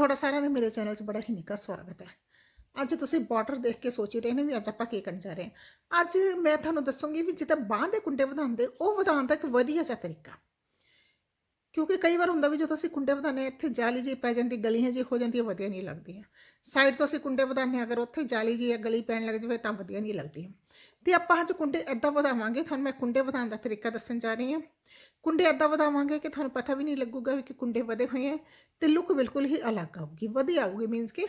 ਤੁਹਾਡਾ ਸਾਰਿਆਂ ਦਾ ਮੇਰੇ ਚੈਨਲ 'ਚ ਬੜਾ ਹੀ ਨਿੱਘਾ ਸਵਾਗਤ ਹੈ। ਅੱਜ ਤੁਸੀਂ ਬਾਰਡਰ ਦੇਖ ਕੇ ਸੋਚ ਹੀ ਰਹੇ ਨੇ ਵੀ ਅੱਜ ਆਪਾਂ ਕੀ ਕਰਨ ਜਾ ਰਹੇ ਹਾਂ। ਅੱਜ ਮੈਂ ਤੁਹਾਨੂੰ ਦੱਸੂੰਗੀ ਵੀ ਜਿੱਦਾਂ ਬਾਂਹ ਦੇ ਕੁੰਡੇ ਵਧਾਉਂਦੇ, ਉਹ ਵਧਾਉਣ ਦਾ ਇੱਕ ਵਧੀਆ ਜਿਹਾ ਤਰੀਕਾ। ਕਿਉਂਕਿ ਕਈ ਵਾਰ ਹੁੰਦਾ ਵੀ ਜਦੋਂ ਅਸੀਂ ਕੁੰਡੇ ਵਧਾਉਂਦੇ ਹਾਂ, ਇੱਥੇ ਜਾਲੀ ਜੀ ਪੈ ਜਾਂਦੀ, ਗਲੀਆਂ ਜੀ ਹੋ ਜਾਂਦੀਆਂ, ਵਧੀਆ ਨਹੀਂ ਲੱਗਦੀਆਂ। ਸਾਈਡ ਤੋਂ ਅਸੀਂ ਕੁੰਡੇ ਵਧਾਉਂਦੇ ਹਾਂ, ਅਗਰ ਉੱਥੇ ਜਾਲੀ ਜੀ ਜਾਂ ਗਲੀ ਪੈਣ ਲੱਗ ਜਾਵੇ ਤਾਂ ਵਧੀਆ ਨਹੀਂ ਲੱਗਦੀ ਤੇ ਆਪਾਂ ਅੱਜ ਕੁੰਡੇ ਐਦਾਂ ਵਧਾਵਾਂਗੇ, ਤੁਹਾਨੂੰ ਮੈਂ ਕੁੰਡੇ ਵਧਾਉਣ ਦਾ ਤਰੀਕਾ ਦੱਸਣ ਜਾ ਰਹੀ ਹਾਂ। ਕੁੰਡੇ ਐਦਾਂ ਵਧਾਵਾਂਗੇ ਕਿ ਤੁਹਾਨੂੰ ਪਤਾ ਵੀ ਨਹੀਂ ਲੱਗੂਗਾ ਕਿ ਕੁੰਡੇ ਵਧੇ ਹੋਏ ਹੈ ਤੇ ਲੁੱਕ ਬਿਲਕੁਲ ਹੀ ਅਲੱਗ ਆਊਗੀ, ਵਧੀਆ ਆਊਗੀ ਮੀਨਸ ਕਿ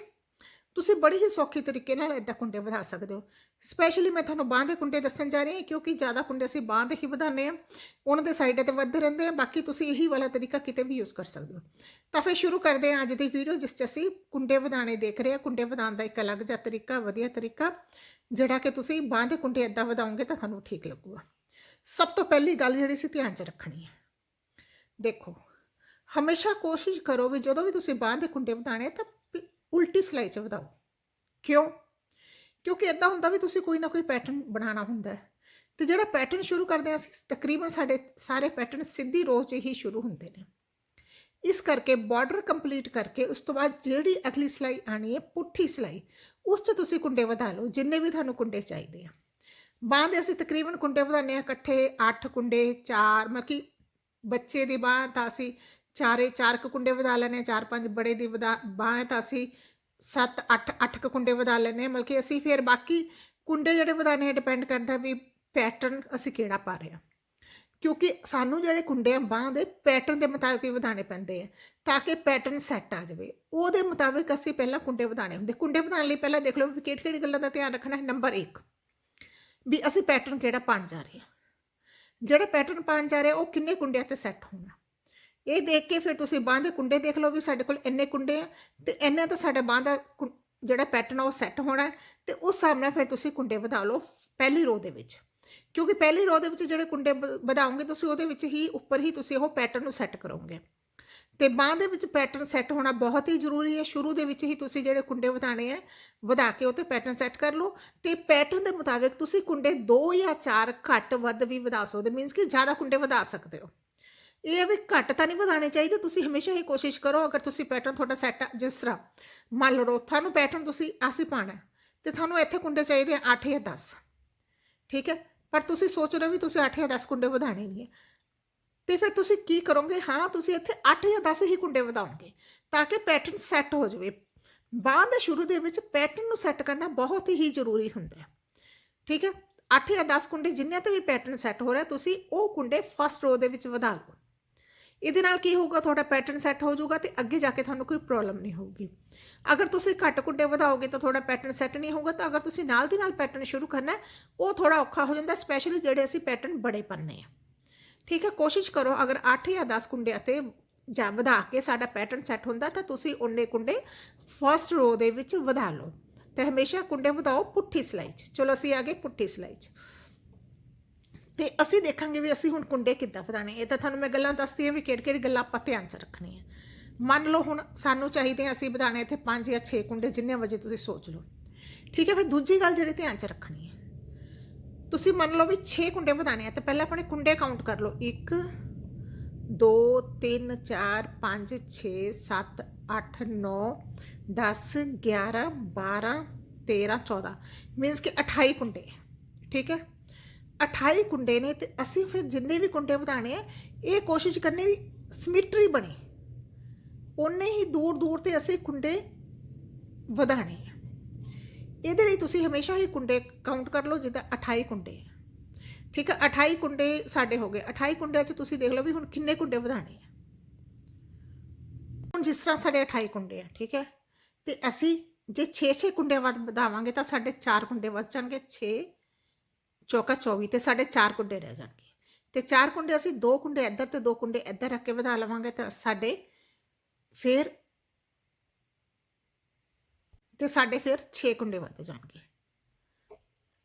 ਤੁਸੀਂ ਬੜੀ ਹੀ ਸੌਖੇ ਤਰੀਕੇ ਨਾਲ ਐਦਾਂ ਕੁੰਡੇ ਵਧਾ ਸਕਦੇ ਹੋ। ਸਪੈਸ਼ਲੀ ਮੈਂ ਤੁਹਾਨੂੰ ਬਾਂਹ ਦੇ ਕੁੰਡੇ ਦੱਸਣ ਜਾ ਰਹੀ ਹਾਂ, ਕਿਉਂਕਿ ਜ਼ਿਆਦਾ ਕੁੰਡੇ ਅਸੀਂ ਬਾਂਹ ਦੇ ਹੀ ਵਧਾਉਂਦੇ ਆ ਉਹਨਾਂ ਦੇ ਸਾਈਡਾਂ ਤੇ ਵੱਧਦੇ ਰਹਿੰਦੇ ਆ ਬਾਕੀ ਤੁਸੀਂ ਇਹੀ ਵਾਲਾ ਤਰੀਕਾ ਕਿਤੇ ਵੀ ਯੂਜ਼ ਕਰ ਸਕਦੇ ਹੋ। ਤਾਂ ਫਿਰ ਸ਼ੁਰੂ ਕਰਦੇ ਹਾਂ ਅੱਜ ਦੀ ਵੀਡੀਓ ਜਿਸ 'ਚ ਅਸੀਂ ਕੁੰਡੇ ਵਧਾਣੇ ਦੇਖ ਰਹੇ ਹਾਂ। ਕੁੰਡੇ ਵਧਾਉਣ ਦਾ ਇੱਕ ਅਲੱਗ ਜਿਹਾ ਤਰੀਕਾ, ਵਧੀਆ ਤਰੀਕਾ, ਜਿਹੜਾ ਕਿ ਤੁਸੀਂ ਬਾਂਹ ਦੇ ਕੁੰਡੇ ਐਦਾਂ ਵਧਾਉਂਗੇ ਤਾਂ ਤੁਹਾਨੂੰ ਠੀਕ ਲੱਗੂਗਾ। ਸਭ ਤੋਂ ਪਹਿਲੀ ਗੱਲ ਜਿਹੜੀ ਸੀ ਧਿਆਨ 'ਚ ਰੱਖਣੀ ਹੈ, ਦੇਖੋ, ਹਮੇਸ਼ਾ ਕੋਸ਼ਿਸ਼ ਕਰੋ ਵੀ ਜਦੋਂ ਵੀ ਤੁਸੀਂ ਬਾਂਹ ਦੇ ਕੁੰਡੇ ਵਧਾਣੇ ਤਾਂ ਵੀ ਉਲਟੀ ਸਿਲਾਈ 'ਚ ਵਧਾਓ। ਕਿਉਂ? ਕਿਉਂਕਿ ਇਦਾਂ ਹੁੰਦਾ ਵੀ ਤੁਸੀਂ ਕੋਈ ਨਾ ਕੋਈ ਪੈਟਰਨ ਬਣਾਉਣਾ ਹੁੰਦਾ ਹੈ। ਤੇ ਜਿਹੜਾ ਪੈਟਰਨ ਸ਼ੁਰੂ ਕਰਦੇ ਹਾਂ ਅਸੀਂ, ਤਕਰੀਬਨ ਸਾਡੇ ਸਾਰੇ ਪੈਟਰਨ ਸਿੱਧੀ ਰੋਹ 'ਚ ਹੀ ਸ਼ੁਰੂ ਹੁੰਦੇ ਨੇ। ਇਸ ਕਰਕੇ ਬਾਰਡਰ ਕੰਪਲੀਟ ਕਰਕੇ ਉਸ ਤੋਂ ਬਾਅਦ ਜਿਹੜੀ ਅਗਲੀ ਸਿਲਾਈ ਆਣੀ ਹੈ, ਪੁੱਠੀ ਸਿਲਾਈ, ਉਸ 'ਚ ਤੁਸੀਂ ਕੁੰਡੇ ਵਧਾ ਲਓ, ਜਿੰਨੇ ਵੀ ਤੁਹਾਨੂੰ ਕੁੰਡੇ ਚਾਹੀਦੇ ਆ। ਬਾਂਹ ਦੇ ਅਸੀਂ ਤਕਰੀਬਨ ਕੁੰਡੇ ਵਧਾਉਂਦੇ ਆ ਇਕੱਠੇ 8 ਕੁੰਡੇ 4 ਮਤਲਬ ਕਿ ਬੱਚੇ ਦੀ ਬਾਂਹ ਤਾਂ ਅਸੀਂ ਚਾਰੇ ਚਾਰ ਕੁ ਕੁੰਡੇ ਵਧਾ ਲੈਣੇ ਆ, ਚਾਰ ਪੰਜ ਬੜੇ ਦੀ ਵਧਾ ਬਾਂਹ ਹੈ ਤਾਂ ਅਸੀਂ 7 8 8 ਕੁ ਕੁੰਡੇ ਵਧਾ ਲੈਣੇ ਆ ਮਤਲਬ ਕਿ ਅਸੀਂ ਫਿਰ ਬਾਕੀ ਕੁੰਡੇ ਜਿਹੜੇ ਵਧਾਣੇ ਆ ਡਿਪੈਂਡ ਕਰਦਾ ਵੀ ਪੈਟਰਨ ਅਸੀਂ ਕਿਹੜਾ ਪਾ ਰਹੇ ਆ ਕਿਉਂਕਿ ਸਾਨੂੰ ਜਿਹੜੇ ਕੁੰਡੇ ਆ ਬਾਂਹ ਦੇ ਪੈਟਰਨ ਦੇ ਮੁਤਾਬਿਕ ਹੀ ਵਧਾਣੇ ਪੈਂਦੇ ਆ ਤਾਂ ਕਿ ਪੈਟਰਨ ਸੈੱਟ ਆ ਜਾਵੇ। ਉਹਦੇ ਮੁਤਾਬਿਕ ਅਸੀਂ ਪਹਿਲਾਂ ਕੁੰਡੇ ਵਧਾਣੇ ਹੁੰਦੇ। ਕੁੰਡੇ ਵਧਾਉਣ ਲਈ ਪਹਿਲਾਂ ਦੇਖ ਲਓ ਵੀ ਕਿਹੜੀ ਕਿਹੜੀ ਗੱਲਾਂ ਦਾ ਧਿਆਨ ਰੱਖਣਾ ਹੈ। ਨੰਬਰ 1 ਵੀ ਅਸੀਂ ਪੈਟਰਨ ਕਿਹੜਾ ਪਾਉਣ ਜਾ ਰਹੇ ਹਾਂ। ਜਿਹੜਾ ਪੈਟਰਨ ਪਾਉਣ ਜਾ ਰਹੇ ਉਹ ਕਿੰਨੇ ਕੁੰਡਿਆਂ ਤੇ ਸੈੱਟ ਹੋਣਾ। ਇਹ ਦੇਖ ਕੇ ਫਿਰ ਤੁਸੀਂ ਬਾਂਹ ਦੇ ਕੁੰਡੇ ਦੇਖ ਲਓ ਵੀ ਸਾਡੇ ਕੋਲ ਇੰਨੇ ਕੁੰਡੇ ਆ ਤੇ ਇੰਨਾ ਤਾਂ ਸਾਡਾ ਬਾਂਹ ਦਾ ਕੁ- ਜਿਹੜਾ ਪੈਟਰਨ ਆ ਉਹ ਸੈੱਟ ਹੋਣਾ ਹੈ ਤੇ ਉਸ ਹਿਸਾਬ ਨਾਲ ਫਿਰ ਤੁਸੀਂ ਕੁੰਡੇ ਵਧਾ ਲਓ ਪਹਿਲੀ ਰੋ ਦੇ ਵਿੱਚ। ਕਿਉਂਕਿ ਪਹਿਲੀ ਰੋ ਦੇ ਵਿੱਚ ਜਿਹੜੇ ਕੁੰਡੇ ਵ- ਵਧਾਓਗੇ ਤੁਸੀਂ ਉਹਦੇ ਵਿੱਚ ਹੀ ਉੱਪਰ ਹੀ ਤੁਸੀਂ ਉਹ ਪੈਟਰਨ ਨੂੰ ਸੈੱਟ ਕਰੋਗੇ। ਤੇ ਬਾਂਹ ਦੇ ਵਿੱਚ ਪੈਟਰਨ ਸੈੱਟ ਹੋਣਾ ਬਹੁਤ ਹੀ ਜ਼ਰੂਰੀ ਹੈ। ਸ਼ੁਰੂ ਦੇ ਵਿੱਚ ਹੀ ਤੁਸੀਂ ਜਿਹੜੇ ਕੁੰਡੇ ਵਧਾਣੇ ਆ, ਵਧਾ ਕੇ ਉਹ ਤੇ ਪੈਟਰਨ ਸੈੱਟ ਕਰ ਲਓ। ਤੇ ਪੈਟਰਨ ਦੇ ਮੁਤਾਬਿਕ ਤੁਸੀਂ ਕੁੰਡੇ 2 ਜਾਂ 4 ਘੱਟ ਵੱਧ ਵੀ ਵਧਾ ਸਕਦੇ ਮੀਨਸ ਕਿ ਜ਼ਿਆਦਾ ਕੁੰਡੇ ਵਧਾ ਸਕਦੇ ਹੋ। ਇਹ ਹੈ ਵੀ ਘੱਟ ਤਾਂ ਨਹੀਂ ਵਧਾਣੇ ਚਾਹੀਦੇ ਤੁਸੀਂ ਹਮੇਸ਼ਾ ਹੀ ਕੋਸ਼ਿਸ਼ ਕਰੋ ਅਗਰ ਤੁਸੀਂ ਪੈਟਰਨ ਤੁਹਾਡਾ ਸੈੱਟ ਜਿਸ ਤਰ੍ਹਾਂ ਮੰਨ ਲਓ ਤੁਹਾਨੂੰ ਪੈਟਰਨ ਤੁਸੀਂ ਆਸੀ ਪਾਣਾ ਹੈ, ਤੇ ਤੁਹਾਨੂੰ ਇੱਥੇ ਕੁੰਡੇ ਚਾਹੀਦੇ ਆ 8 ਜਾਂ 10 ਠੀਕ ਹੈ? ਪਰ ਤੁਸੀਂ ਸੋਚ ਰਹੇ ਹੋ ਵੀ ਤੁਸੀਂ 8 ਜਾਂ 10 ਕੁੰਡੇ ਵਧਾਣੇ ਨਹੀਂ ਹੈ। ਤੇ ਫਿਰ ਤੁਸੀਂ ਕੀ ਕਰੋਗੇ? ਹਾਂ ਤੁਸੀਂ ਇੱਥੇ 8 ਜਾਂ 10 ਹੀ ਕੁੰਡੇ ਵਧਾਓਗੇ ਤਾਂ ਕਿ ਪੈਟਰਨ ਸੈੱਟ ਹੋ ਜਾਵੇ। ਬਾਅਦ ਦੇ ਸ਼ੁਰੂ ਦੇ ਵਿੱਚ ਪੈਟਰਨ ਨੂੰ ਸੈੱਟ ਕਰਨਾ ਬਹੁਤ ਹੀ ਜ਼ਰੂਰੀ ਹੁੰਦਾ ਹੈ। ਠੀਕ ਹੈ? 8 ਜਾਂ 10 ਕੁੰਡੇ ਜਿੰਨੇ ਤੇ ਵੀ ਪੈਟਰਨ ਸੈੱਟ ਹੋ ਰਿਹਾ ਤੁਸੀਂ ਉਹ ਕੁੰਡੇ ਫਸਟ ਰੋ ਦੇ ਵਿੱਚ ਵਧਾ ਲਓ। ਇਹਦੇ ਨਾਲ ਕੀ ਹੋਊਗਾ? ਤੁਹਾਡਾ ਪੈਟਰਨ ਸੈੱਟ ਹੋ ਜਾਊਗਾ ਤੇ ਅੱਗੇ ਜਾ ਕੇ ਤੁਹਾਨੂੰ ਕੋਈ ਪ੍ਰੋਬਲਮ ਨਹੀਂ ਹੋਊਗੀ। ਅਗਰ ਤੁਸੀਂ ਘੱਟ ਕੁੰਡੇ ਵਧਾਓਗੇ ਤਾਂ ਤੁਹਾਡਾ ਪੈਟਰਨ ਸੈੱਟ ਨਹੀਂ ਹੋਊਗਾ, ਤਾਂ ਅਗਰ ਤੁਸੀਂ ਨਾਲ ਦੀ ਨਾਲ ਪੈਟਰਨ ਸ਼ੁਰੂ ਕਰਨਾ ਉਹ ਥੋੜਾ ਔਖਾ ਹੋ ਜਾਂਦਾ ਸਪੈਸ਼ਲੀ ਜਿਹੜੇ ਅਸੀਂ ਪੈਟਰਨ ਬੜੇ ਪੰਨੇ ਆ ਠੀਕ ਹੈ, ਕੋਸ਼ਿਸ਼ ਕਰੋ, ਅਗਰ 8 ਜਾਂ 10 ਕੁੰਡੇ ਅਤੇ ਜਾਂ ਵਧਾ ਕੇ ਸਾਡਾ ਪੈਟਰਨ ਸੈੱਟ ਹੁੰਦਾ ਤਾਂ ਤੁਸੀਂ ਉਹਨੇ ਕੁੰਡੇ ਫਸਟ ਰੋ ਦੇ ਵਿੱਚ ਵਧਾ ਲਓ। ਤੇ ਹਮੇਸ਼ਾ ਕੁੰਡੇ ਵਧਾਓ ਪੁੱਠੀ ਸਲਾਈ 'ਚ। ਚਲੋ, ਅਸੀਂ ਆ ਗਏ ਪੁੱਠੀ ਸਲਾਈ 'ਚ। ਤੇ ਅਸੀਂ ਦੇਖਾਂਗੇ ਵੀ ਅਸੀਂ ਹੁਣ ਕੁੰਡੇ ਕਿੱਦਾਂ ਵਧਾਣੇ ਇਹ ਤਾਂ ਤੁਹਾਨੂੰ ਮੈਂ ਗੱਲਾਂ ਦੱਸਦੀ ਹਾਂ ਵੀ ਕਿਹੜੀ ਕਿਹੜੀ ਗੱਲਾਂ ਆਪਾਂ ਧਿਆਨ 'ਚ ਰੱਖਣੀਆਂ ਮੰਨ ਲਓ ਹੁਣ ਸਾਨੂੰ ਚਾਹੀਦੇ ਆ ਅਸੀਂ ਵਧਾਣੇ ਇੱਥੇ 5 ਜਾਂ 6 ਕੁੰਡੇ, ਜਿੰਨੇ ਵਜੇ ਤੁਸੀਂ ਸੋਚ ਲਓ। ਠੀਕ ਹੈ, ਫਿਰ ਦੂਜੀ ਗੱਲ ਜਿਹੜੀ ਧਿਆਨ 'ਚ ਰੱਖਣੀ ਹੈ। ਤੁਸੀਂ ਮੰਨ ਲਓ ਵੀ 6 ਕੁੰਡੇ ਵਧਾਣੇ ਆ, ਤੇ ਪਹਿਲਾਂ ਆਪਣੇ ਕੁੰਡੇ ਕਾਊਂਟ ਕਰ ਲਓ। 1 2 3 4 5 6 7 8 9 10 11 12 13 14 ਮੀਨਸ ਕਿ 28 ਕੁੰਡੇ। ਹੈ ਠੀਕ ਹੈ? 28 ਕੁੰਡੇ ਨੇ ਤੇ ਅਸੀਂ ਫਿਰ ਜਿੰਨੇ ਵੀ ਕੁੰਡੇ ਵਧਾਣੇ ਆ, ਇਹ ਕੋਸ਼ਿਸ਼ ਕਰਨੀ ਵੀ ਸਿਮੈਟਰੀ ਬਣੇ। ਉਨੇ ਹੀ ਦੂਰ ਦੂਰ ਤੇ ਅਸੀਂ ਕੁੰਡੇ ਵਧਾਣੇ ਆ। ਇਹਦੇ ਲਈ ਤੁਸੀਂ ਹਮੇਸ਼ਾ ਹੀ ਕੁੰਡੇ ਕਾਊਂਟ ਕਰ ਲਓ, ਜਿੱਦਾਂ 28 ਕੁੰਡੇ ਆ। ਠੀਕ ਹੈ 28 ਕੁੰਡੇ ਸਾਡੇ ਹੋ ਗਏ। 28 ਕੁੰਡਿਆਂ 'ਚ ਤੁਸੀਂ ਦੇਖ ਲਓ ਵੀ ਹੁਣ ਕਿੰਨੇ ਕੁੰਡੇ ਵਧਾਣੇ ਆ। ਹੁਣ ਜਿਸ ਤਰ੍ਹਾਂ ਸਾਡੇ 28 ਕੁੰਡੇ ਆ, ਠੀਕ ਹੈ ਤੇ ਅਸੀਂ ਜੇ 6-6 ਕੁੰਡੇ ਵੱਧ ਵਧਾਵਾਂਗੇ ਤਾਂ ਸਾਡੇ 4 ਕੁੰਡੇ ਵੱਧ ਜਾਣਗੇ 6 ਚੌਕਾ 24 ਤੇ ਸਾਡੇ 4 ਕੁੰਡੇ ਰਹਿ ਜਾਣਗੇ। ਤੇ 4 ਕੁੰਡੇ ਅਸੀਂ 2 ਕੁੰਡੇ ਇੱਧਰ ਤੇ 2 ਕੁੰਡੇ ਇੱਧਰ ਰੱਖ ਕੇ ਵਧਾ ਲਵਾਂਗੇ ਤਾਂ ਸਾਡੇ ਫਿਰ ਤੇ ਸਾਡੇ ਫਿਰ 6 ਕੁੰਡੇ ਵੱਧ ਜਾਣਗੇ।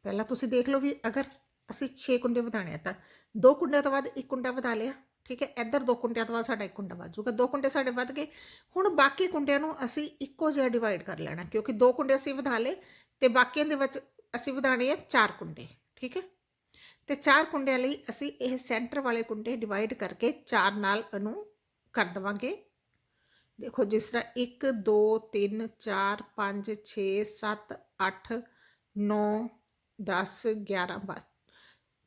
ਪਹਿਲਾਂ ਤੁਸੀਂ ਦੇਖ ਲਓ ਵੀ ਅਗਰ ਅਸੀਂ 6 ਕੁੰਡੇ ਵਧਾਣੇ ਆ ਤਾਂ 2 ਕੁੰਡਿਆਂ ਤੋਂ ਬਾਅਦ ਇੱਕ ਕੁੰਡਾ ਵਧਾ ਲਿਆ, ਠੀਕ ਹੈ? ਇੱਧਰ ਦੋ ਕੁੰਡਿਆਂ ਤੋਂ ਬਾਅਦ ਸਾਡਾ ਇੱਕ ਕੁੰਡਾ ਵੱਧ ਜਾਊਗਾ। ਦੋ ਕੁੰਡੇ ਸਾਡੇ ਵੱਧ ਗਏ। ਹੁਣ ਬਾਕੀ ਕੁੰਡਿਆਂ ਨੂੰ ਅਸੀਂ ਇੱਕੋ ਜਿਹਾ ਡਿਵਾਈਡ ਕਰ ਲੈਣਾ, ਕਿਉਂਕਿ ਦੋ ਕੁੰਡੇ ਅਸੀਂ ਵਧਾ ਲਏ ਤੇ ਬਾਕੀਆਂ ਦੇ ਵਿੱਚ ਅਸੀਂ ਵਧਾਣੇ ਆ ਚਾਰ ਕੁੰਡੇ। ਠੀਕ ਹੈ? ਤੇ ਚਾਰ ਕੁੰਡਿਆਂ ਲਈ ਅਸੀਂ ਇਹ ਸੈਂਟਰ ਵਾਲੇ ਕੁੰਡੇ ਡਿਵਾਈਡ ਕਰਕੇ ਚਾਰ ਨਾਲ ਇਹਨੂੰ ਕਰ ਦਵਾਂਗੇ। ਦੇਖੋ, ਜਿਸ ਤਰ੍ਹਾਂ 1 2 3 4 5 6 7 8 9 10 11 ਬਸ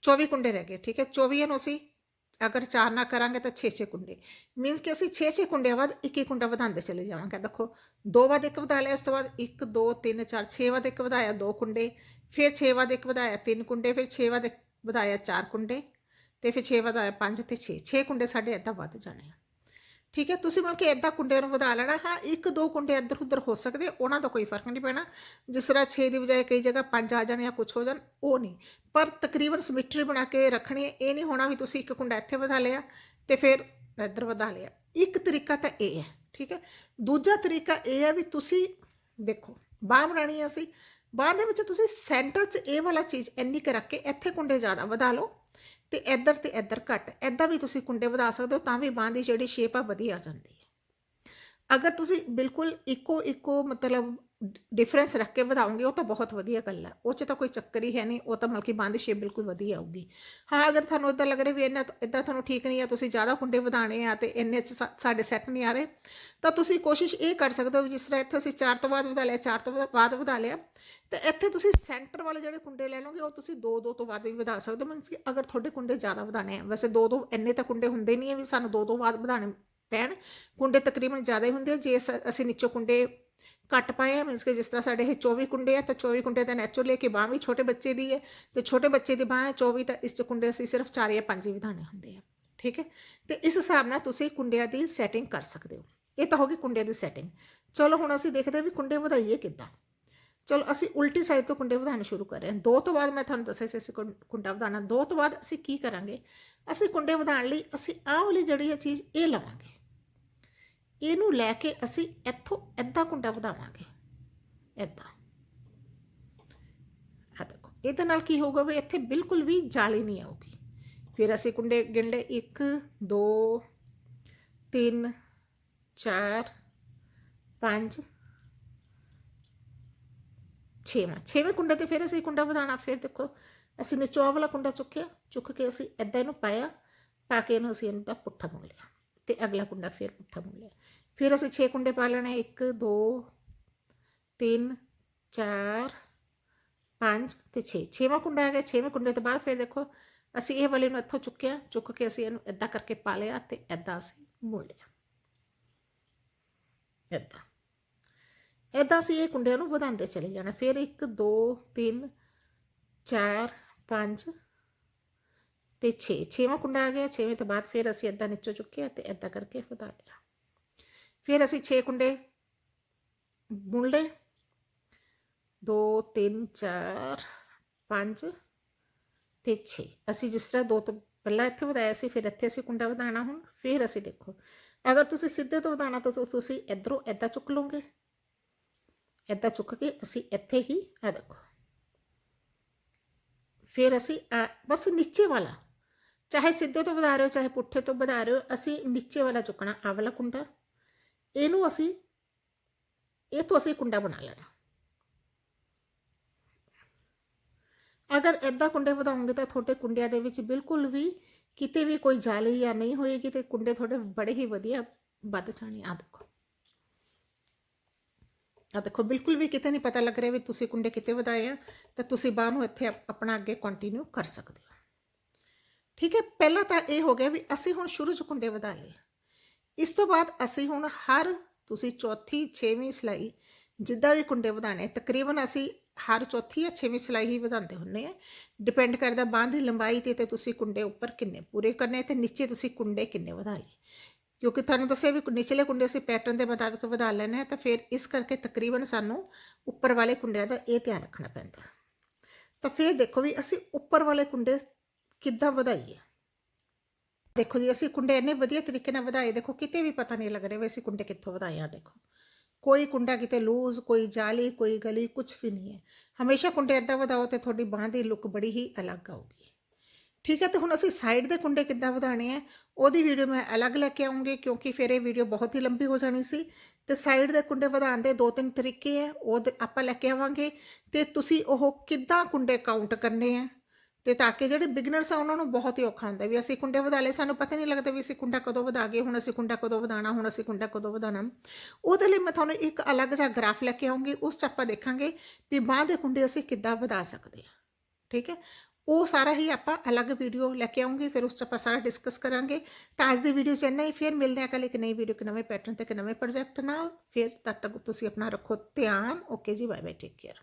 24 ਕੁੰਡੇ ਰਹਿ ਗਏ, ਠੀਕ ਹੈ? 24 ਨੂੰ ਅਸੀਂ ਅਗਰ ਚਾਰ ਨਾ ਕਰਾਂਗੇ ਤਾਂ 6 6 ਕੁੰਡੇ। ਮੀਨਸ ਕਿ ਅਸੀਂ 6 6 ਕੁੰਡੇ ਬਾਅਦ ਇੱਕ ਇੱਕ ਕੁੰਡਾ ਵਧਾਉਂਦੇ ਚਲੇ ਜਾਵਾਂਗੇ। ਦੇਖੋ, ਦੋ ਬਾਅਦ ਇੱਕ ਵਧਾ ਲਿਆ ਉਸ ਤੋਂ ਬਾਅਦ 1 2 3 4 6 ਬਾਅਦ ਇੱਕ ਵਧਾਇਆ, ਦੋ ਕੁੰਡੇ। ਫਿਰ 6 ਬਾਅਦ ਇੱਕ ਵਧਾਇਆ, ਤਿੰਨ ਕੁੰਡੇ। ਫਿਰ 6 ਬਾਅਦ ਇੱਕ ਵਧਾਇਆ, ਚਾਰ ਕੁੰਡੇ। ਤੇ ਫਿਰ 6 ਵਧਾਇਆ 5 ਤੇ 6 6 ਕੁੰਡੇ ਸਾਡੇ ਏਦਾਂ ਵੱਧ ਜਾਣੇ ਆ। ਠੀਕ ਹੈ, ਤੁਸੀਂ ਮਤਲਬ ਕਿ ਏਦਾਂ ਕੁੰਡੇ ਨੂੰ ਵਧਾ ਲੈਣਾ, ਹਾਂ, ਇੱਕ ਦੋ ਕੁੰਡੇ ਇੱਧਰ ਉੱਧਰ ਹੋ ਸਕਦੇ, ਉਹਨਾਂ ਦਾ ਕੋਈ ਫ਼ਰਕ ਨਹੀਂ ਪੈਣਾ। ਜਿਸ ਤਰ੍ਹਾਂ 6 ਦੀ ਬਜਾਏ ਕਈ ਜਗ੍ਹਾ 5 ਆ ਜਾਣ ਜਾਂ ਕੁਝ ਹੋ ਜਾਣ, ਉਹ ਨਹੀਂ। ਪਰ ਤਕਰੀਬਨ ਸਿਮੈਟਰੀ ਬਣਾ ਕੇ ਰੱਖਣੀ ਹੈ ਇਹ ਨਹੀਂ ਹੋਣਾ ਵੀ ਤੁਸੀਂ ਇੱਕ ਕੁੰਡਾ ਇੱਥੇ ਵਧਾ ਲਿਆ ਤੇ ਫਿਰ ਇੱਧਰ ਵਧਾ ਲਿਆ। ਇੱਕ ਤਰੀਕਾ ਤਾਂ ਇਹ ਹੈ, ਠੀਕ ਹੈ। ਦੂਜਾ ਤਰੀਕਾ ਇਹ ਹੈ ਵੀ ਤੁਸੀਂ ਦੇਖੋ, ਬਾਂਹ ਬਣਾਣੀ ਹੈ ਅਸੀਂ, ਬਾਂਹ ਦੇ ਵਿੱਚ ਤੁਸੀਂ ਸੈਂਟਰ 'ਚ ਇਹ ਵਾਲਾ ਚੀਜ਼ ਇੰਨੀ ਕੁ ਰੱਖ ਕੇ ਇੱਥੇ ਕੁੰਡੇ ਜ਼ਿਆਦਾ ਵਧਾ ਲਓ। ਤੇ ਇੱਧਰ ਤੇ ਇੱਧਰ ਘੱਟ। ਐਦਾਂ ਵੀ ਤੁਸੀਂ ਕੁੰਡੇ ਵਧਾ ਸਕਦੇ ਹੋ ਤਾਂ ਵੀ ਬਾਂਹ ਦੀ ਜਿਹੜੀ ਸ਼ੇਪ ਆ ਵਧੀਆ ਆ ਜਾਂਦੀ ਹੈ। ਅਗਰ ਤੁਸੀਂ ਬਿਲਕੁਲ ਇੱਕੋ ਇੱਕੋ ਮਤਲਬ ਡਿਫਰੈਂਸ ਰੱਖ ਕੇ ਵਧਾਉਂਗੇ, ਉਹ ਤਾਂ ਬਹੁਤ ਵਧੀਆ ਗੱਲ ਹੈ ਉਹ 'ਚ ਤਾਂ ਕੋਈ ਚੱਕਰ ਹੀ ਹੈ ਨਹੀਂ, ਉਹ ਤਾਂ ਮਤਲਬ ਕਿ ਬਾਂਹ ਬਿਲਕੁਲ ਵਧੀਆ ਆਊਗੀ। ਹਾਂ, ਅਗਰ ਤੁਹਾਨੂੰ ਇਦਾਂ ਲੱਗ ਰਿਹਾ ਵੀ ਇਹਨਾਂ ਇਦਾਂ ਤੁਹਾਨੂੰ ਠੀਕ ਨਹੀਂ ਆ, ਤੁਸੀਂ ਜ਼ਿਆਦਾ ਕੁੰਡੇ ਵਧਾਣੇ ਆ ਤੇ ਇੰਨੇ 'ਚ ਸਾ- ਸਾਡੇ ਸੈੱਟ ਨਹੀਂ ਆ ਰਹੇ, ਤਾਂ ਤੁਸੀਂ ਕੋਸ਼ਿਸ਼ ਇਹ ਕਰ ਸਕਦੇ ਹੋ ਵੀ ਜਿਸ ਤਰ੍ਹਾਂ ਇੱਥੇ ਅਸੀਂ 4 ਤੋਂ ਬਾਅਦ ਵਧਾ ਲਿਆ 4 ਤੋਂ ਬਾਅਦ ਵਧਾ ਲਿਆ, ਤੇ ਇੱਥੇ ਤੁਸੀਂ ਸੈਂਟਰ ਵਾਲੇ ਜਿਹੜੇ ਕੁੰਡੇ ਲੈ ਲਓਗੇ, ਉਹ ਤੁਸੀਂ 2 2 ਤੋਂ ਬਾਅਦ ਵੀ ਵਧਾ ਸਕਦੇ ਹੋ। ਮੀਨਸ ਕਿ ਅਗਰ ਤੁਹਾਡੇ ਕੁੰਡੇ ਜ਼ਿਆਦਾ ਵਧਾਣੇ ਆ, ਵੈਸੇ 2 2 ਇੰਨੇ ਤਾਂ ਕੁੰਡੇ ਹੁੰਦੇ ਨਹੀਂ ਆ ਵੀ ਸਾਨੂੰ 2 ਤੋਂ ਬਾਅਦ ਵਧਾਣੇ ਪੈਣ, ਕੁੰਡੇ ਤਕਰੀਬਨ ਜ਼ਿਆਦਾ ਹੀ ਹੁੰਦੇ ਆ। ਜੇ ਸ- ਅਸੀਂ ਨੀਚੋਂ ਕੁੰਡੇ ਘੱਟ ਪਾਏ ਆ ਮੀਨਸ ਕਿ ਜਿਸ ਤਰ੍ਹਾਂ ਸਾਡੇ ਇਹ 24 ਕੁੰਡੇ ਆ, ਤਾਂ 24 ਕੁੰਡੇ ਤਾਂ ਨੈਚੁਰਲੀ ਕਿ ਬਾਂਹ ਵੀ ਛੋਟੇ ਬੱਚੇ ਦੀ ਹੈ, ਤੇ ਛੋਟੇ ਬੱਚੇ ਦੀ ਬਾਂਹ ਹੈ 24 ਤਾਂ ਇਸ ਚ ਕੁੰਡੇ ਅਸੀਂ ਸਿਰਫ 4 ਜਾਂ 5 ਹੀ ਵਧਾਣੇ ਹੁੰਦੇ ਆ, ਠੀਕ ਹੈ? ਤੇ ਇਸ ਹਿਸਾਬ ਨਾਲ ਤੁਸੀਂ ਕੁੰਡਿਆਂ ਦੀ ਸੈਟਿੰਗ ਕਰ ਸਕਦੇ ਹੋ। ਇਹ ਤਾਂ ਹੋ ਗਈ ਕੁੰਡਿਆਂ ਦੀ ਸੈਟਿੰਗ ਚਲੋ ਹੁਣ ਅਸੀਂ ਦੇਖਦੇ ਹਾਂ ਵੀ ਕੁੰਡੇ ਵਧਾਈਏ ਕਿੱਦਾਂ। ਚਲੋ ਅਸੀਂ ਉਲਟੀ ਸਾਈਡ ਤੋਂ ਕੁੰਡੇ ਵਧਾਉਣੇ ਸ਼ੁਰੂ ਕਰ ਰਹੇ ਹਾਂ। ਦੋ ਤੋਂ ਬਾਅਦ ਮੈਂ ਤੁਹਾਨੂੰ ਦੱਸਿਆ ਸੀ ਅਸੀਂ ਕੁੰ- ਕੁੰਡਾ ਵਧਾਉਣਾ। ਦੋ ਤੋਂ ਬਾਅਦ ਅਸੀਂ ਕੀ ਕਰਾਂਗੇ? ਅਸੀਂ ਕੁੰਡੇ ਵਧਾਉਣ ਲਈ ਅਸੀਂ ਆਹ ਵਾਲੀ ਜਿਹੜੀ ਹੈ ਚੀਜ਼ ਇਹ ਲਵਾਂਗੇ। ਇਹਨੂੰ ਲੈ ਕੇ ਅਸੀਂ ਇੱਥੋਂ ਐਦਾਂ ਕੁੰਡਾ ਵਧਾਵਾਂਗੇ। ਇੱਦਾਂ। ਆ ਦੇਖੋ, ਇਹਦੇ ਨਾਲ ਕੀ ਹੋਊਗਾ ਵੀ ਇੱਥੇ ਬਿਲਕੁਲ ਵੀ ਜਾਲੀ ਨਹੀਂ ਆਊਗੀ। ਫਿਰ ਅਸੀਂ ਕੁੰਡੇ ਗਿਣਲੇ 1 2 3 4 5 ਛੇਵਾਂ। ਛੇਵੇਂ ਕੁੰਡੇ ਤੇ ਫਿਰ ਅਸੀਂ ਕੁੰਡਾ ਵਧਾਉਣਾ। ਫਿਰ ਦੇਖੋ, ਅਸੀਂ ਨੀਚੋਂ ਆਹ ਵਾਲਾ ਕੁੰਡਾ ਚੁੱਕਿਆ। ਚੁੱਕ ਕੇ ਅਸੀਂ ਐਦਾਂ ਇਹਨੂੰ ਪਾਇਆ, ਪਾ ਕੇ ਇਹਨੂੰ ਅਸੀਂ ਇਹਦਾ ਪੁੱਠਾ ਮੁੜ ਲਿਆ। ਤੇ ਅਗਲਾ ਕੁੰਡਾ ਫਿਰ ਪੁੱਠਾ ਮੁੜ ਲਿਆ ਫਿਰ ਅਸੀਂ 6 ਕੁੰਡੇ ਪਾ ਲੈਣੇ 1 2 3 4 5 ਤੇ 6 ਛੇਵਾਂ ਕੁੰਡਾ ਆ ਗਿਆ ਛੇਵੇਂ ਕੁੰਡੇ ਤੋਂ ਬਾਅਦ ਫਿਰ ਦੇਖੋ, ਅਸੀਂ ਇਹ ਵਾਲੇ ਨੂੰ ਇੱਥੋਂ ਚੁੱਕਿਆ, ਚੁੱਕ ਕੇ ਅਸੀਂ ਇਹਨੂੰ ਇਦਾਂ ਕਰਕੇ ਪਾ ਲਿਆ ਤੇ ਇਦਾਂ ਅਸੀਂ ਮੋੜ ਲਿਆ। ਇਦਾਂ ਇਦਾਂ ਅਸੀਂ ਇਹ ਕੁੰਡਿਆਂ ਨੂੰ ਵਧਾਉਂਦੇ ਚਲੇ ਜਾਣਾ। ਫਿਰ 1 2 3 4 5 ਤੇ 6 ਛੇਵਾਂ ਕੁੰਡਾ ਆ ਗਿਆ, ਛੇਵੇਂ ਤੋਂ ਬਾਅਦ ਫਿਰ ਅਸੀਂ ਇਦਾਂ ਨੀਚੋਂ ਚੁੱਕਿਆ ਤੇ ਇਦਾਂ ਕਰਕੇ ਵਧਾ ਲਿਆ। ਫਿਰ ਅਸੀਂ 6 ਕੁੰਡੇ ਬੁਣ ਲਏ 2 3 4 5 ਤੇ 6 ਅਸੀਂ ਜਿਸ ਤਰ੍ਹਾਂ ਦੋ ਤੋਂ ਪਹਿਲਾਂ ਇੱਥੇ ਵਧਾਇਆ ਸੀ, ਫਿਰ ਇੱਥੇ ਅਸੀਂ ਕੁੰਡਾ ਵਧਾਉਣਾ ਹੁਣ, ਫਿਰ ਅਸੀਂ ਦੇਖੋ। ਅਗਰ ਤੁਸੀਂ ਸਿੱਧੇ ਤੋਂ ਵਧਾਉਣਾ ਤਾਂ ਤੁਸੀਂ ਇਧਰੋਂ ਇਦਾਂ ਚੁੱਕ ਲਓਗੇ। ਇਦਾਂ ਚੁੱਕ ਕੇ ਅਸੀਂ ਇੱਥੇ ਹੀ ਆ ਦੇਖੋ। ਫਿਰ ਅਸੀਂ ਆ, ਬਸ ਨੀਚੇ ਵਾਲਾ ਚਾਹੇ ਸਿੱਧੇ ਤੋਂ ਵਧਾ ਰਹੇ ਹੋ, ਚਾਹੇ ਪੁੱਠੇ ਤੋਂ ਵਧਾ ਰਹੇ ਹੋ, ਅਸੀਂ ਨੀਚੇ ਵਾਲਾ ਚੁੱਕਣਾ ਆ ਵਾਲਾ ਕੁੰਡਾ। ਇਹਨੂੰ ਅਸੀਂ, ਇਹ ਤੋਂ ਅਸੀਂ ਕੁੰਡਾ ਬਣਾ ਲੈਣਾ। ਅਗਰ ਐਦਾਂ ਕੁੰਡੇ ਵਧਾਉਂਗੇ ਤਾਂ ਤੁਹਾਡੇ ਕੁੰਡਿਆਂ ਦੇ ਵਿੱਚ ਬਿਲਕੁਲ ਵੀ ਕਿਤੇ ਵੀ ਕੋਈ ਜਾਲੀ ਜਾਂ ਨਹੀਂ ਹੋਏਗੀ ਤੇ ਕੁੰਡੇ ਤੁਹਾਡੇ ਬੜੇ ਹੀ ਵਧੀਆ ਵੱਧ ਜਾਣੇ। ਆ ਦੇਖੋ। ਆ ਦੇਖੋ, ਬਿਲਕੁਲ ਵੀ ਕਿਤੇ ਨਹੀਂ ਪਤਾ ਲੱਗ ਰਿਹਾ ਵੀ ਤੁਸੀਂ ਕੁੰਡੇ ਕਿਤੇ ਵਧਾਏ ਆ, ਤਾਂ ਤੁਸੀਂ ਬਾਹਰ ਨੂੰ ਇੱਥੇ ਆਪਣਾ ਅੱਗੇ ਕੰਟੀਨਿਊ ਕਰ ਸਕਦੇ ਹੋ। ਠੀਕ ਹੈ, ਪਹਿਲਾਂ ਤਾਂ ਇਹ ਹੋ ਗਿਆ ਵੀ ਅਸੀਂ ਹੁਣ ਸ਼ੁਰੂ ਚ ਕੁੰਡੇ ਵਧਾ ਲਏ ਇਸ ਤੋਂ ਬਾਅਦ ਅਸੀਂ ਹੁਣ ਹਰ, ਤੁਸੀਂ ਚੌਥੀ, ਛੇਵੀਂ ਸਿਲਾਈ ਜਿੱਦਾਂ ਵੀ ਕੁੰਡੇ ਵਧਾਣੇ ਤਕਰੀਬਨ ਅਸੀਂ ਹਰ ਚੌਥੀ ਜਾਂ ਛੇਵੀਂ ਸਿਲਾਈ ਹੀ ਵਧਾਉਂਦੇ ਹੁੰਨੇ ਆ। ਡਿਪੈਂਡ ਕਰਦਾ ਬਾਂਹ ਦੀ ਲੰਬਾਈ ਤੇ ਤੇ ਤੁਸੀਂ ਕੁੰਡੇ ਉੱਪਰ ਕਿੰਨੇ ਪੂਰੇ ਕਰਨੇ ਤੇ ਨੀਚੇ ਤੁਸੀਂ ਕੁੰਡੇ ਕਿੰਨੇ ਵਧਾਏ। ਕਿਉਂਕਿ ਤੁਹਾਨੂੰ ਦੱਸਿਆ ਵੀ ਨੀਚਲੇ ਕੁੰਡੇ ਅਸੀਂ ਪੈਟਰਨ ਦੇ ਮੁਤਾਬਿਕ ਵਧਾ ਲੈਣੇ ਆ ਤਾਂ ਫਿਰ ਇਸ ਕਰਕੇ ਤਕਰੀਬਨ ਸਾਨੂੰ ਉੱਪਰ ਵਾਲੇ ਕੁੰਡਿਆਂ ਦਾ ਇਹ ਧਿਆਨ ਰੱਖਣਾ ਪੈਂਦਾ। ਤਾਂ ਫਿਰ ਦੇਖੋ ਵੀ ਅਸੀਂ ਉੱਪਰ ਵਾਲੇ ਕੁੰਡੇ ਕਿੱਦਾਂ ਵਧਾਈ ਹੈ ਦੇਖੋ ਜੀ, ਅਸੀਂ ਕੁੰਡੇ ਇੰਨੇ ਵਧੀਆ ਤਰੀਕੇ ਨਾਲ ਵਧਾਏ, ਦੇਖੋ ਕਿਤੇ ਵੀ ਪਤਾ ਨਹੀਂ ਲੱਗ ਰਿਹਾ ਵੀ ਅਸੀਂ ਕੁੰਡੇ ਕਿੱਥੋਂ ਵਧਾਏ ਆ, ਦੇਖੋ। ਕੋਈ ਕੁੰਡਾ ਕਿਤੇ ਲੂਜ਼, ਕੋਈ ਜਾਲੀ, ਕੋਈ ਗਲੀ ਕੁਝ ਵੀ ਨਹੀਂ ਹੈ। ਹਮੇਸ਼ਾ ਕੁੰਡੇ ਇਦਾਂ ਵਧਾਓ ਤੇ ਤੁਹਾਡੀ ਬਾਂਹ ਦੀ ਲੁੱਕ ਬੜੀ ਹੀ ਅਲੱਗ ਆਊਗੀ। ਠੀਕ ਹੈ, ਤੇ ਹੁਣ ਅਸੀਂ ਸਾਈਡ ਦੇ ਕੁੰਡੇ ਕਿੱਦਾਂ ਵਧਾਣੇ ਆ ਉਹਦੀ ਵੀਡੀਓ ਮੈਂ ਅਲੱਗ ਲੈ ਕੇ ਆਉਂਗੀ ਕਿਉਂਕਿ ਫਿਰ ਇਹ ਵੀਡੀਓ ਬਹੁਤ ਹੀ ਲੰਬੀ ਹੋ ਜਾਣੀ ਸੀ। ਤੇ ਸਾਈਡ ਦੇ ਕੁੰਡੇ ਵਧਾਉਣ ਦੇ ਦੋ ਤਿੰਨ ਤਰੀਕੇ ਆ ਉਹ ਆਪਾਂ ਲੈ ਕੇ ਆਵਾਂਗੇ। ਤੇ ਤੁਸੀਂ ਉਹ ਕਿੱਦਾਂ ਕੁੰਡੇ ਕਾਊਂਟ ਕਰਨੇ ਆ ਤੇ ਤਾਂ ਕਿ ਜਿਹੜੇ ਬਿਗਨਰਸ ਆ, ਉਹਨਾਂ ਨੂੰ ਬਹੁਤ ਹੀ ਔਖਾ ਹੁੰਦਾ ਵੀ ਅਸੀਂ ਕੁੰਡੇ ਵਧਾ ਲਏ, ਸਾਨੂੰ ਪਤਾ ਨਹੀਂ ਲੱਗਦਾ ਵੀ ਅਸੀਂ ਕੁੰਡਾ ਕਦੋਂ ਵਧਾ ਗਏ, ਹੁਣ ਅਸੀਂ ਕੁੰਡਾ ਕਦੋਂ ਵਧਾਣਾ ਹੁਣ ਅਸੀਂ ਕੁੰਡਾ ਕਦੋਂ ਵਧਾਣਾ ਉਹਦੇ ਲਈ ਮੈਂ ਤੁਹਾਨੂੰ ਇੱਕ ਅਲੱਗ ਜਿਹਾ ਗ੍ਰਾਫ ਲੈ ਕੇ ਆਉਂਗੀ, ਉਸ 'ਚ ਆਪਾਂ ਦੇਖਾਂਗੇ ਵੀ ਬਾਂਹ ਦੇ ਕੁੰਡੇ ਅਸੀਂ ਕਿੱਦਾਂ ਵਧਾ ਸਕਦੇ ਹਾਂ। ਠੀਕ ਹੈ? ਉਹ ਸਾਰਾ ਹੀ ਆਪਾਂ ਅਲੱਗ ਵੀਡੀਓ ਲੈ ਕੇ ਆਉਂਗੇ, ਫਿਰ ਉਸ 'ਚ ਆਪਾਂ ਸਾਰਾ ਡਿਸਕਸ ਕਰਾਂਗੇ। ਤਾਂ ਅੱਜ ਦੀ ਵੀਡੀਓ 'ਚ ਇੰਨਾ ਹੀ, ਫਿਰ ਮਿਲਦੇ ਹਾਂ ਕੱਲ ਇੱਕ ਨਈ ਵੀਡੀਓ ਇੱਕ ਨਵੇਂ ਪੈਟਰਨ ਤੇ ਇੱਕ ਨਵੇਂ ਪ੍ਰੋਜੈਕਟ ਨਾਲ। ਫਿਰ ਤਦ ਤੱਕ ਤੁਸੀਂ ਆਪਣਾ ਰੱਖੋ ਧਿਆਨ। ਓਕੇ ਜੀ ਬਾਏ ਬਾਏ ਟੇਕ ਕੇਅਰ